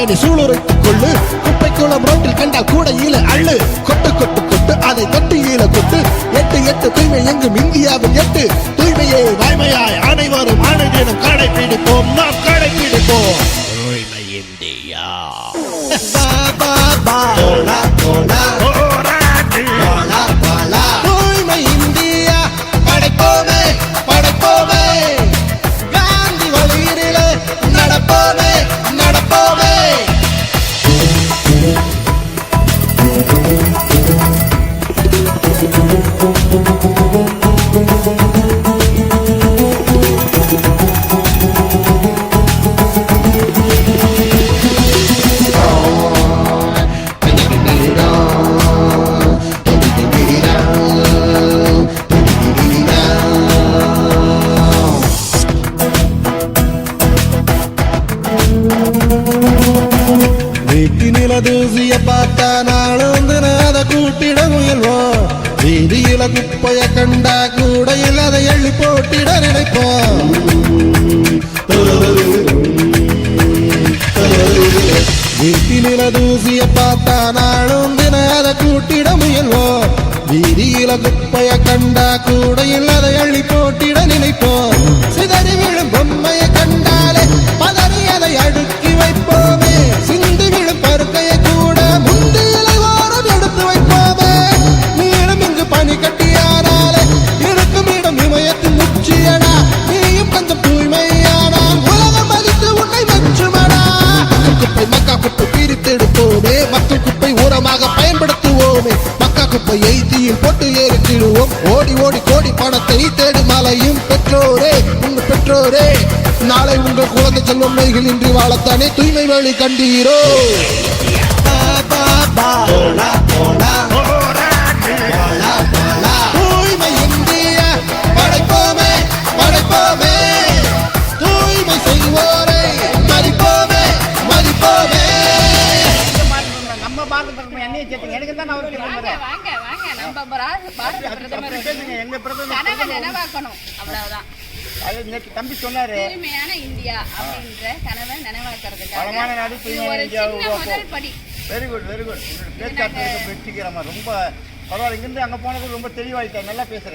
பேணி சூளுரைத்துக் கொள்ளு. குப்பை குளம் ரோட்டில் கண்டால் கூடையில அள்ளு. கொட்டு கொட்டு கொட்டு அதை தொட்டியில கொட்டு. எட்டு எட்டு தூய்மை எங்கும் இந்தியாவில் எட்டு. தூய்மையே வாய்மையாய் அனைவரும் ஆணை தினம் கடைபிடிப்போம் நாம் கடைபிடிப்போம் தூய்மை இந்தியா. பா, பா, பா. வீட்டினில தூசிய பார்த்தா நாளும் தினாத கூட்டிட முயல்வோம் வீதியில குப்பைய கண்டா கூடையில் அதை எள்ளி போட்டிட நினைப்போம் வீட்டினில தூசிய பார்த்தா நாளும் தினாத கூட்டிட முயல்வோம் வீதியில குப்பைய கண்டா கூடையில் அதை அள்ளி பயன்படுத்துவோமே மக்கா குப்பை தீயில் போட்டு எரித்திடுவோம் ஓடி ஓடி கோடி பணத்தை தேடும் மலையும் பெற்றோரே உங்க பெற்றோரே. நாளை உங்கள் குழந்தை செல்வம் நோய்கள் இன்றி வாழத்தானே தூய்மை வழி கண்டீரோ பிரதமர் என்னைய சேர்த்துங்க எனக்கு தான் அவர் பிரதமர் வாங்க வாங்க நம்ம பாரத பாரத பிரதமர் எங்க பிரதமர் கனவை நினைவாக்கணும் அவ்வளவுதான். அது நேற்று தம்பி சொன்னாரு. தூய்மையான இந்தியா அப்படின்ற கனவை நினைவாக்குறதுக்காக வளமான நாடு, தூய்மையான உருவாக்குவோம். முதல் படி. வெரி குட் வெரி ரொம்ப பரவாயில்ல. இங்கிருந்து அங்க போனது ரொம்ப தெளிவாயிட்டேன். நல்லா பேசுற.